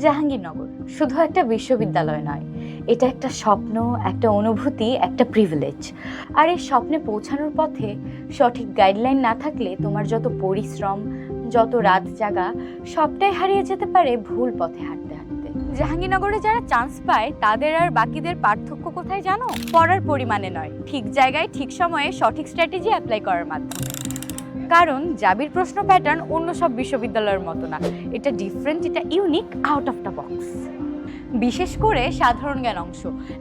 জাহাঙ্গীরনগর। শুধু একটা বিশ্ববিদ্যালয় নয়, এটা একটা স্বপ্ন, একটা অনুভূতি, একটা প্রিভিলেজ আর এই স্বপ্নে পৌঁছানোর পথে সঠিক গাইডলাইন না থাকলে তোমার যত পরিশ্রম, যত রাত জাগা, সবটাই হারিয়ে যেতে পারে ভুল পথে হাঁটতে হাঁটতে। জাহাঙ্গীরনগরে যারা চান্স পায়, তাদের আর বাকিদের পার্থক্য কোথায় জানো? পড়ার পরিমাণে নয়। ঠিক জায়গায়, ঠিক সময়ে সঠিক স্ট্র্যাটেজি অ্যাপ্লাই করার মাধ্যমে। কারণ জাবির প্রশ্ন প্যাটার্ন অন্য সব বিশ্ববিদ্যালয়ের মতো না। এটা ডিফারেন্ট এটা unique out of the box বিশেষ করে সাধারণ জ্ঞান অংশ।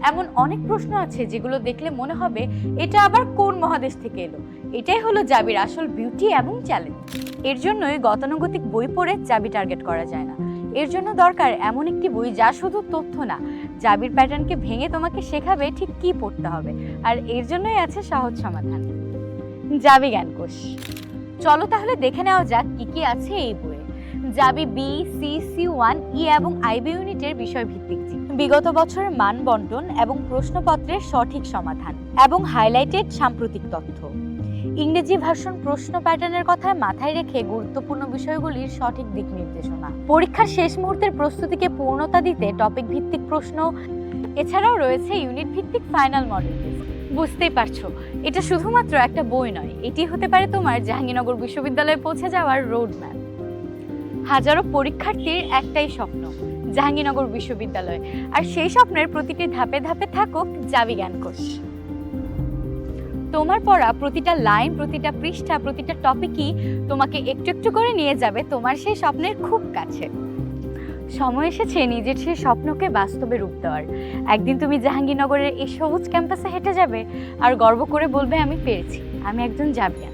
এমন অনেক প্রশ্ন আছে যেগুলো দেখলে মনে হবে, এটা আবার কোন মহাদেশ থেকে এলো? এটাই হলো জাবির আসল বিউটি এবং চ্যালেঞ্জ এর জন্যই গতানুগতিক বই পড়ে জাবি টার্গেট করা যায় না। এর জন্য দরকার এমন একটি বই যা শুধু তথ্য না। জাবির প্যাটার্নকে ভেঙে তোমাকে শেখাবে ঠিক কি পড়তে হবে। আর এর জন্যই আছে সহজ সমাধান। জাবি জ্ঞানকোষ। চলো তাহলে দেখে নেওয়া যাক কি কি আছে এই বইয়ে। যাবি B C C one E এবং আইবি ইউনিটের বিষয় ভিত্তিক বিগত বছরের মান বন্টন এবং প্রশ্নপত্রের সঠিক সমাধান এবং হাইলাইটেড সাম্প্রতিক তথ্য। ইংরেজি ভাষণ প্রশ্ন প্যাটার্নের কথা মাথায় রেখে গুরুত্বপূর্ণ বিষয়গুলির সঠিক দিক নির্দেশনা। পরীক্ষার শেষ মুহূর্তের প্রস্তুতিকে পূর্ণতা দিতে টপিক ভিত্তিক প্রশ্ন। এছাড়াও রয়েছে ইউনিট ভিত্তিক ফাইনাল মডেল বুঝতেই পারছ। এটা শুধুমাত্র একটা বই নয়, এটি হতে পারে তোমার জাহাঙ্গীরনগর বিশ্ববিদ্যালয়ে পৌঁছে যাওয়ার রোড ম্যাপ হাজারো পরীক্ষার্থীর একটাই স্বপ্ন, জাহাঙ্গীরনগর বিশ্ববিদ্যালয়। আর সেই স্বপ্নের প্রতিটি ধাপে ধাপে থাকুক জাবি জ্ঞানকোষ তোমার পড়া প্রতিটা লাইন, প্রতিটা পৃষ্ঠা, প্রতিটা টপিকই তোমাকে একটু একটু করে নিয়ে যাবে তোমার সেই স্বপ্নের খুব কাছে। সময় এসেছে নিজের সেই স্বপ্নকে বাস্তবে রূপ দেওয়ার। একদিন তুমি জাহাঙ্গীরনগরের এই সবুজ ক্যাম্পাসে হেঁটে যাবে আর গর্ব করে বলবে, আমি পেরেছি, আমি একজন জাবিয়ান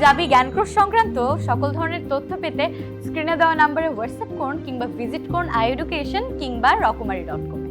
জাবি জ্ঞানক্রোশ সংক্রান্ত সকল ধরনের তথ্য পেতে স্ক্রিনে দেওয়া নাম্বারে হোয়াটসঅ্যাপ করুন কিংবা ভিজিট করুন আই এডুকেশন কিংবা রকমারি ডট কম